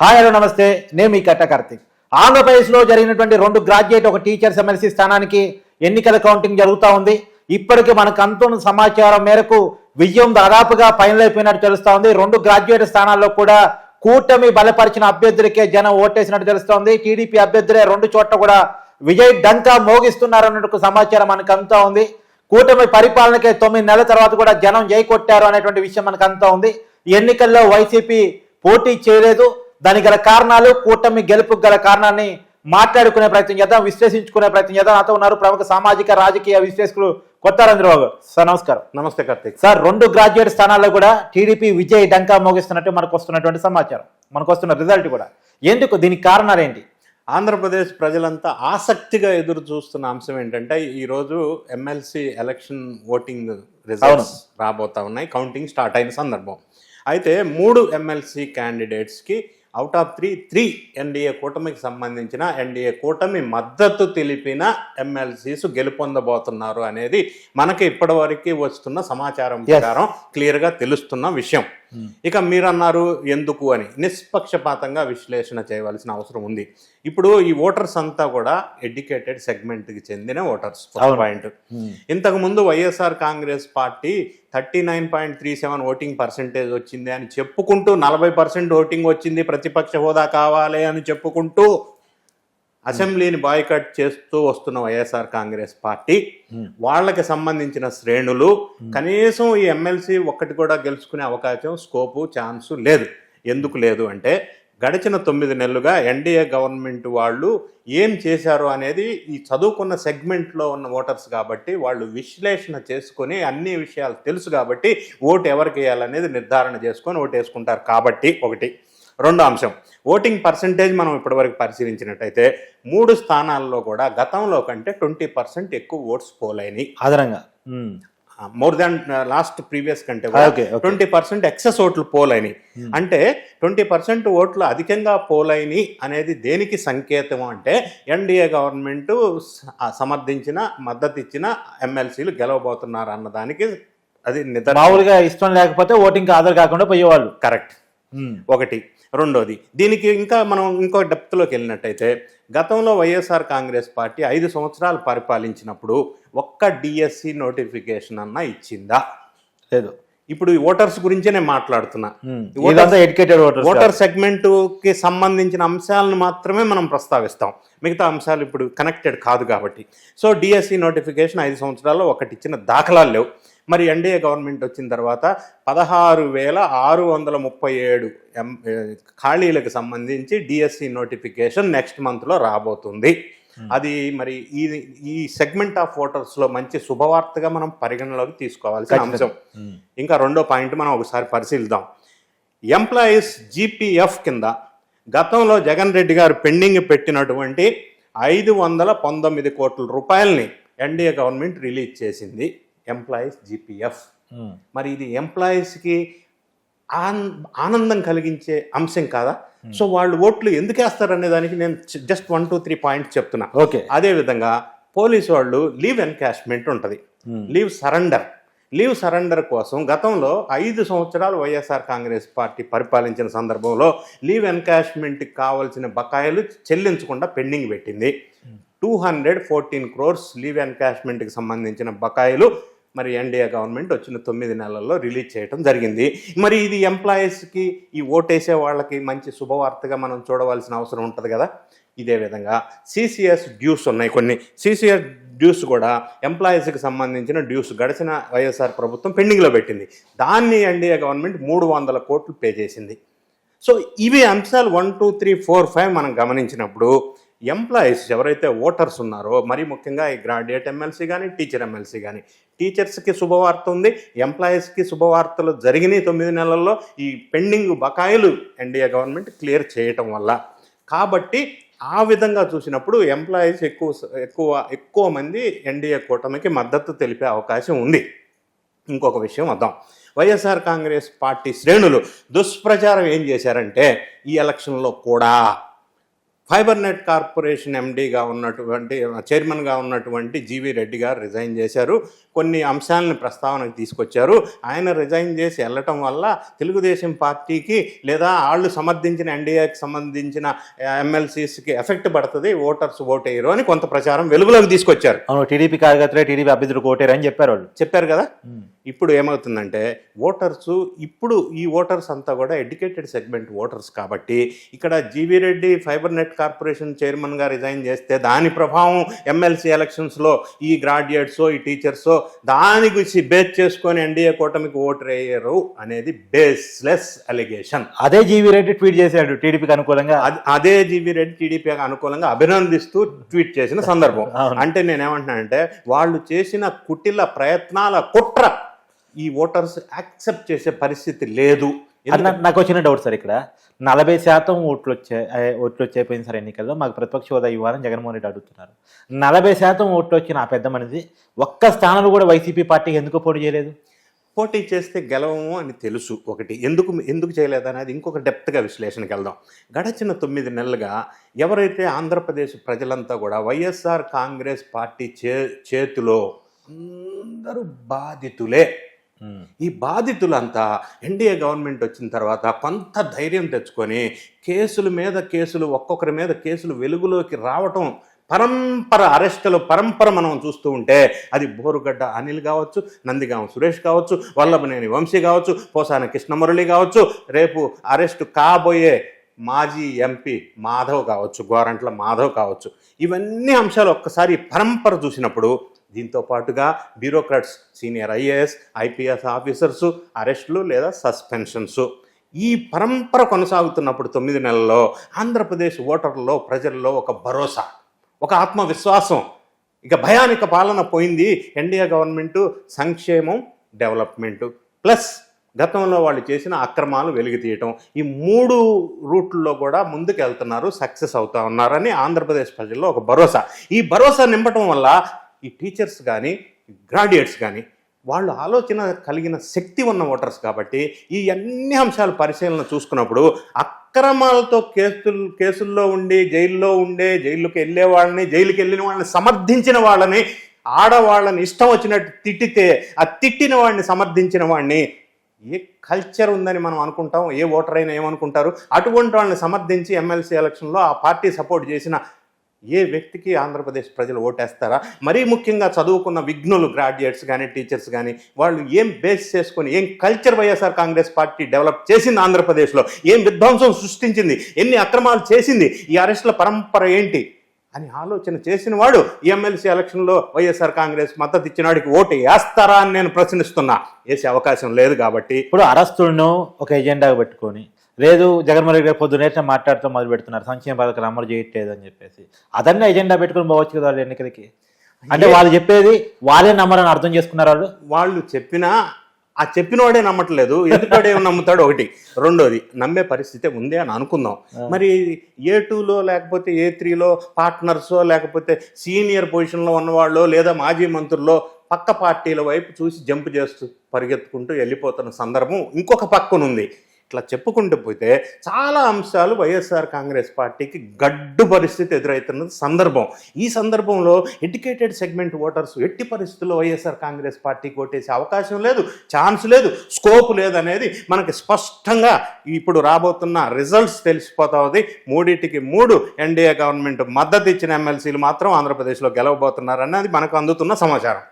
Hi hello నమస్తే. నేను మీ కట్ట కార్తిక్. ఆంధ్రప్రదేశ్లో జరిగినటువంటి రెండు గ్రాడ్యుయేట్ ఒక టీచర్స్ ఎమ్మెల్సీ స్థానానికి ఎన్నికల కౌంటింగ్ జరుగుతూ ఉంది. ఇప్పటికి మనకు అంతున్న సమాచారం మేరకు విజయం దాదాపుగా ఫైనల్ అయిపోయినట్టు తెలుస్తోంది రెండు గ్రాడ్యుయేట్ స్థానాల్లో కూడా కూటమి బలపరిచిన అభ్యర్థులకే జనం ఓటేసినట్టు తెలుస్తోంది టీడీపీ అభ్యర్థులే రెండు చోట్ల కూడా విజయ్ డంకా మోగిస్తున్నారన్నట్టు సమాచారం మనకు అంతా ఉంది. కూటమి పరిపాలనకే తొమ్మిది నెలల తర్వాత కూడా జనం జై కొట్టారు అనేటువంటి విషయం మనకు అంతా ఉంది. ఈ ఎన్నికల్లో వైసీపీ పోటీ చేయలేదు. దానికి గల కారణాలు కూటమి గెలుపుకు గల కారణాన్ని మాట్లాడుకునే ప్రయత్నం చేద్దాం విశ్లేషించుకునే ప్రయత్నం చేద్దాం. నాతో ఉన్నారు ప్రముఖ సామాజిక రాజకీయ విశ్లేషకులు కొత్తారంద్రబాబు గారు సార్ నమస్కారం. నమస్తే కార్తీక్. సార్ రెండు గ్రాడ్యుయేట్ స్థానాల్లో కూడా టీడీపీ విజయ్ డంకా మోగిస్తున్నట్టు మనకు వస్తున్నటువంటి సమాచారం. మనకు వస్తున్న రిజల్ట్ కూడా. ఎందుకు? దీనికి కారణాలు ఏంటి? ఆంధ్రప్రదేశ్ ప్రజలంతా ఆసక్తిగా ఎదురు చూస్తున్న అంశం ఏంటంటే ఈరోజు ఎమ్మెల్సీ ఎలక్షన్ ఓటింగ్ రిజల్ట్స్ రాబోతా ఉన్నాయి. కౌంటింగ్ స్టార్ట్ అయిన సందర్భం. అయితే మూడు ఎమ్మెల్సీ క్యాండిడేట్స్కి out of three three NDA కూటమికి సంబంధించిన ఎన్డీఏ కూటమి మద్దతు తెలిపిన ఎమ్మెల్సీస్ గెలుపొందబోతున్నారు అనేది మనకి ఇప్పటివరకు వస్తున్న సమాచారం. ప్రకారం క్లియర్గా తెలుస్తున్న విషయం ఇక మీరన్నారు ఎందుకు అని నిష్పక్షపాతంగా విశ్లేషణ చేయవలసిన అవసరం ఉంది. ఇప్పుడు ఈ ఓటర్స్ అంతా కూడా ఎడ్యుకేటెడ్ సెగ్మెంట్కి చెందిన ఓటర్స్. పాయింట్. ఇంతకు ముందు YSR Congress party thirty nine point three seven voting percentage వచ్చింది అని చెప్పుకుంటూ నలభై పర్సెంట్ ఓటింగ్ వచ్చింది ప్రతిపక్ష హోదా కావాలి అని చెప్పుకుంటూ అసెంబ్లీని బాయ్కట్ చేస్తూ వస్తున్న వైఎస్ఆర్ కాంగ్రెస్ పార్టీ వాళ్ళకి సంబంధించిన శ్రేణులు కనీసం ఈ ఎమ్మెల్సీ ఒక్కటి కూడా గెలుచుకునే అవకాశం స్కోపు ఛాన్సు లేదు. ఎందుకు లేదు అంటే గడిచిన తొమ్మిది నెలలుగా ఎన్డీఏ గవర్నమెంట్ వాళ్ళు ఏం చేశారు అనేది ఈ చదువుకున్న సెగ్మెంట్లో ఉన్న ఓటర్స్ కాబట్టి వాళ్ళు విశ్లేషణ చేసుకొని అన్ని విషయాలు తెలుసు కాబట్టి ఓటు ఎవరికి వేయాలనేది నిర్ధారణ చేసుకొని ఓటు వేసుకుంటారు కాబట్టి ఒకటి. రెండో అంశం. ఓటింగ్ పర్సంటేజ్ మనం ఇప్పటివరకు పరిశీలించినట్టయితే మూడు స్థానాల్లో కూడా గతంలో కంటే ట్వంటీ పర్సెంట్ ఎక్కువ ఓట్స్ పోలైనవి అదనంగా. మోర్ దాన్ లాస్ట్ ప్రీవియస్ కంటే. ట్వంటీ పర్సెంట్ ఎక్సెస్ ఓట్లు పోలైనవి అంటే ట్వంటీ పర్సెంట్ ఓట్లు అధికంగా పోలైనవి అనేది దేనికి సంకేతం అంటే ఎన్డీఏ గవర్నమెంట్ సమర్థించిన మద్దతు ఇచ్చిన ఎమ్మెల్సీలు గెలవబోతున్నారు అన్నదానికి అది మామూలుగా ఇష్టం లేకపోతే ఓటింగ్ హాజరు కాకుండా పోయేవాళ్ళు. కరెక్ట్. ఒకటి. రెండోది దీనికి ఇంకా మనం ఇంకో డెప్త్లోకి వెళ్ళినట్టయితే గతంలో వైఎస్ఆర్ కాంగ్రెస్ పార్టీ ఐదు సంవత్సరాలు పరిపాలించినప్పుడు ఒక్క డిఎస్సి నోటిఫికేషన్ అన్నా ఇచ్చిందా? లేదు. ఇప్పుడు ఓటర్స్ గురించే నేను మాట్లాడుతున్నా ఎడ్యుకేటెడ్ ఓటర్ సెగ్మెంట్కి సంబంధించిన అంశాలను మాత్రమే మనం ప్రస్తావిస్తాం. మిగతా అంశాలు ఇప్పుడు కనెక్టెడ్ కాదు కాబట్టి. సో డిఎస్సి నోటిఫికేషన్ ఐదు సంవత్సరాల్లో ఒకటి ఇచ్చిన దాఖలాలు లేవు. మరి ఎన్డీఏ గవర్నమెంట్ వచ్చిన తర్వాత పదహారు వేల ఆరు వందల ముప్పై ఏడు ఎం ఖాళీలకు సంబంధించి డిఎస్సి నోటిఫికేషన్ నెక్స్ట్ మంత్లో రాబోతుంది. అది మరి ఈ ఈ సెగ్మెంట్ ఆఫ్ ఓటర్స్లో మంచి శుభవార్తగా మనం పరిగణలోకి తీసుకోవాల్సిన అంశం. ఇంకా రెండో పాయింట్ మనం ఒకసారి పరిశీలిద్దాం. ఎంప్లాయీస్ జీపీఎఫ్ కింద గతంలో జగన్ రెడ్డి గారు పెండింగ్ పెట్టినటువంటి ఐదు వందల పంతొమ్మిది కోట్ల రూపాయలని ఎన్డీఏ గవర్నమెంట్ రిలీజ్ చేసింది. ఎంప్లాయీస్ జీపీఎఫ్ మరి ఇది ఎంప్లాయీస్కి ఆన్ ఆనందం కలిగించే అంశం కాదా? సో వాళ్ళు ఓట్లు ఎందుకు వేస్తారనే దానికి నేను just one two three points చెప్తున్నా. ఓకే అదేవిధంగా పోలీసు వాళ్ళు లీవ్ ఎన్కాష్మెంట్ ఉంటుంది. లీవ్ సరెండర్ లీవ్ సరెండర్ కోసం గతంలో ఐదు సంవత్సరాలు వైఎస్ఆర్ కాంగ్రెస్ పార్టీ పరిపాలించిన సందర్భంలో లీవ్ ఎన్కాష్మెంట్కి కావాల్సిన బకాయిలు చెల్లించకుండా పెండింగ్ పెట్టింది. Two hundred fourteen crores leave ఎన్కాష్మెంట్కి సంబంధించిన బకాయిలు మరి ఎన్డీఏ గవర్నమెంట్ వచ్చిన తొమ్మిది నెలల్లో రిలీజ్ చేయడం జరిగింది. మరి ఇది ఎంప్లాయీస్కి ఈ ఓటేసే వాళ్ళకి మంచి శుభవార్తగా మనం చూడవలసిన అవసరం ఉంటుంది కదా? ఇదే విధంగా సిసిఎస్ డ్యూస్ ఉన్నాయి కొన్ని. సిసిఎస్ డ్యూస్ కూడా ఎంప్లాయీస్కి సంబంధించిన డ్యూస్ గడిచిన వైఎస్ఆర్ ప్రభుత్వం పెండింగ్లో పెట్టింది. దాన్ని ఎన్డీఏ గవర్నమెంట్ మూడు వందల కోట్లు పే చేసింది. సో ఇవి అంశాలు one two three four five మనం గమనించినప్పుడు ఎంప్లాయీస్ ఎవరైతే ఓటర్స్ ఉన్నారో మరి ముఖ్యంగా ఈ గ్రాడ్యుయేట్ ఎమ్మెల్సీ కానీ టీచర్ ఎమ్మెల్సీ కానీ టీచర్స్కి శుభవార్త ఉంది ఎంప్లాయీస్కి శుభవార్తలు జరిగినాయి తొమ్మిది నెలల్లో ఈ పెండింగ్ బకాయిలు ఎన్డీఏ గవర్నమెంట్ క్లియర్ చేయటం వల్ల. కాబట్టి ఆ విధంగా చూసినప్పుడు ఎంప్లాయీస్ ఎక్కువ ఎక్కువ ఎక్కువ మంది ఎన్డీఏ కూటమికి మద్దతు తెలిపే అవకాశం ఉంది. ఇంకొక విషయం వద్దాం. వైఎస్ఆర్ కాంగ్రెస్ పార్టీ శ్రేణులు దుష్ప్రచారం ఏం చేశారంటే ఈ ఎలక్షన్లో కూడా ఫైబర్ నెట్ కార్పొరేషన్ ఎండీగా ఉన్నటువంటి చైర్మన్గా ఉన్నటువంటి జీవి రెడ్డి గారు రిజైన్ చేశారు. కొన్ని అంశాలను ప్రస్తావనకు తీసుకొచ్చారు. ఆయన రిజైన్ చేసి వెళ్ళటం వల్ల తెలుగుదేశం పార్టీకి లేదా వాళ్ళు సమర్థించిన ఎన్డీఏకి సంబంధించిన ఎమ్మెల్సీస్కి ఎఫెక్ట్ పడుతుంది. ఓటర్స్ ఓటేయరు అని కొంత ప్రచారం వెలుగులోకి తీసుకొచ్చారు. అవును టీడీపీ కార్యకర్తలే టీడీపీ అభ్యర్థులు కోటారని చెప్పారు వాళ్ళు. చెప్పారు కదా? ఇప్పుడు ఏమవుతుందంటే ఓటర్స్ ఇప్పుడు ఈ ఓటర్స్ అంతా కూడా ఎడ్యుకేటెడ్ సెగ్మెంట్ ఓటర్స్ కాబట్టి ఇక్కడ GV Reddy fiber net corporation చైర్మన్గా రిజైన్ చేస్తే దాని ప్రభావం ఎమ్మెల్సీ ఎలక్షన్స్లో ఈ గ్రాడ్యుయేట్స్ ఈ టీచర్స్ దాని గురించి బేస్ చేసుకొని ఎన్డీఏ కూటమికి ఓటు వేయరు అనేది బేస్లెస్ అలిగేషన్. అదే జీవీ రెడ్డి ట్వీట్ చేశాడు టీడీపీకి అనుకూలంగా. అద్- జీవీ రెడ్డి టీడీపీకి అనుకూలంగా అభినందిస్తూ ట్వీట్ చేసిన సందర్భం. అంటే నేనేమంటున్నానంటే వాళ్ళు చేసిన కుటిల ప్రయత్నాల కుట్ర ఈ ఓటర్స్ యాక్సెప్ట్ చేసే పరిస్థితి లేదు. నాకు వచ్చిన డౌట్ సార్ ఇక్కడ. నలభై శాతం ఓట్లు వచ్చాయి ఆ, ఓట్లు వచ్చాయిపోయింది సార్ ఎన్నికల్లో మాకు ప్రతిపక్ష హోదా ఇవ్వాలని జగన్మోహన్ రెడ్డి అడుగుతున్నారు. నలభై శాతం ఓట్లు వచ్చిన ఆ పెద్ద మనిషి ఒక్క స్థానంలో కూడా వైసీపీ పార్టీకి ఎందుకు పోటీ చేయలేదు? పోటీ చేస్తే గెలవము అని తెలుసు ఒకటి. ఎందుకు ఎందుకు చేయలేదు అనేది ఇంకొక డెప్త్గా విశ్లేషణకి వెళ్దాం. గడచిన తొమ్మిది నెలలుగా ఎవరైతే ఆంధ్రప్రదేశ్ ప్రజలంతా కూడా వైఎస్ఆర్ కాంగ్రెస్ పార్టీ చే చేతిలో అందరూ బాధితులే. ఈ బాధితులంతా ఎన్డీఏ గవర్నమెంట్ వచ్చిన తర్వాత కొంత ధైర్యం తెచ్చుకొని కేసుల మీద కేసులు ఒక్కొక్కరి మీద కేసులు వెలుగులోకి రావటం పరంపర అరెస్టులు పరంపర మనం చూస్తూ ఉంటే అది బోరుగడ్డ అనిల్ కావచ్చు నందిగాం సురేష్ కావచ్చు వల్లభనేని వంశీ కావచ్చు పోసాన కృష్ణమురళి కావచ్చు రేపు అరెస్టు కాబోయే మాజీ ఎంపీ మాధవ్ కావచ్చు గోరంట్ల మాధవ్ కావచ్చు. ఇవన్నీ అంశాలు ఒక్కసారి పరంపర చూసినప్పుడు దీంతో పాటుగా bureaucrats senior IAS IPS officers arrests లేదా సస్పెన్షన్స్. ఈ పరంపర కొనసాగుతున్నప్పుడు తొమ్మిది నెలల్లో ఆంధ్రప్రదేశ్ ఓటర్లలో ప్రజల్లో ఒక భరోసా ఒక ఆత్మవిశ్వాసం ఇక భయానిక పాలన పోయింది ఎన్డీఏ గవర్నమెంటు సంక్షేమం డెవలప్మెంట్. ప్లస్ గతంలో వాళ్ళు చేసిన అక్రమాలు వెలికి తీయటం. ఈ మూడు రూట్లలో కూడా ముందుకు వెళ్తున్నారు సక్సెస్ అవుతా ఉన్నారని ఆంధ్రప్రదేశ్ ప్రజల్లో ఒక భరోసా. ఈ భరోసా నింపటం వల్ల ఈ టీచర్స్ కానీ గ్రాడ్యుయేట్స్ కానీ వాళ్ళు ఆలోచన కలిగిన శక్తి ఉన్న ఓటర్స్ కాబట్టి ఈ అన్ని అంశాలు పరిశీలన చూసుకున్నప్పుడు అక్రమాలతో కేసులు కేసుల్లో ఉండి జైల్లో ఉండే జైలుకి వెళ్ళే వాళ్ళని జైలుకి వెళ్ళిన వాళ్ళని సమర్థించిన వాళ్ళని ఆడవాళ్ళని ఇష్టం వచ్చినట్టు తిట్టితే ఆ తిట్టిన వాడిని సమర్థించిన వాడిని ఏ కల్చర్ ఉందని మనం అనుకుంటాం? ఏ ఓటర్ అయినా ఏమనుకుంటారు? అటువంటి వాళ్ళని సమర్థించి ఎమ్మెల్సీ ఎలక్షన్లో ఆ పార్టీ సపోర్ట్ చేసిన ఏ వ్యక్తికి ఆంధ్రప్రదేశ్ ప్రజలు ఓటేస్తారా? మరీ ముఖ్యంగా చదువుకున్న విఘ్నులు గ్రాడ్యుయేట్స్ కానీ టీచర్స్ కానీ వాళ్ళు ఏం బేస్ చేసుకొని ఏం culture YSR Congress party develop చేసింది ఆంధ్రప్రదేశ్లో? ఏం విధ్వంసం సృష్టించింది? ఎన్ని అక్రమాలు చేసింది? ఈ అరెస్టుల పరంపర ఏంటి? అని ఆలోచన చేసిన వాడు ఎమ్మెల్సీ ఎలక్షన్లో వైఎస్ఆర్ కాంగ్రెస్ మద్దతు ఇచ్చిన వాడికి ఓటు వేస్తారా అని నేను ప్రశ్నిస్తున్నా. వేసే అవకాశం లేదు కాబట్టి. ఇప్పుడు అరెస్టులను ఒక ఎజెండాగా పెట్టుకొని లేదు జగన్మోహన్ రెడ్డి గారు పొద్దునేట మాట్లాడుతూ మొదలు పెడుతున్నారు. సంక్షేమ పథకాలు అమలు చేయట్లేదు అని చెప్పేసి. అదన్నా ఎజెండా పెట్టుకొని పోవచ్చు కదా వాళ్ళు ఎన్నికలకి? అంటే వాళ్ళు చెప్పేది వాళ్ళే నమ్మరని అర్థం చేసుకున్నారు వాళ్ళు? వాళ్ళు చెప్పినా ఆ చెప్పినవాడే నమ్మట్లేదు. ఎదుటోడే నమ్ముతాడు? ఒకటి. రెండోది నమ్మే పరిస్థితి ఉంది అని అనుకుందాం. మరి ఏ టూలో లేకపోతే ఏ త్రీలో పార్ట్నర్సో లేకపోతే సీనియర్ పొజిషన్లో ఉన్నవాళ్ళు లేదా మాజీ మంత్రుల్లో పక్క పార్టీల వైపు చూసి జంప్ చేస్తూ పరిగెత్తుకుంటూ వెళ్ళిపోతున్న సందర్భం ఇంకొక పక్కనుంది. ఇట్లా చెప్పుకుంటూ పోతే చాలా అంశాలు వైఎస్ఆర్ కాంగ్రెస్ పార్టీకి గడ్డు పరిస్థితి ఎదురవుతున్న సందర్భం. ఈ సందర్భంలో ఎడ్యుకేటెడ్ సెగ్మెంట్ ఓటర్స్ ఎట్టి పరిస్థితుల్లో వైఎస్ఆర్ కాంగ్రెస్ పార్టీకి ఓటేసే అవకాశం లేదు ఛాన్స్ లేదు స్కోప్ లేదు అనేది మనకి స్పష్టంగా ఇప్పుడు రాబోతున్న రిజల్ట్స్ తెలిసిపోతా ఉంది. మూడింటికి మూడు ఎన్డీఏ గవర్నమెంట్ మద్దతు ఇచ్చిన ఎమ్మెల్సీలు మాత్రం ఆంధ్రప్రదేశ్లో గెలవబోతున్నారు అన్నది మనకు అందుతున్న సమాచారం.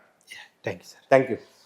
Thank you sir. Thank you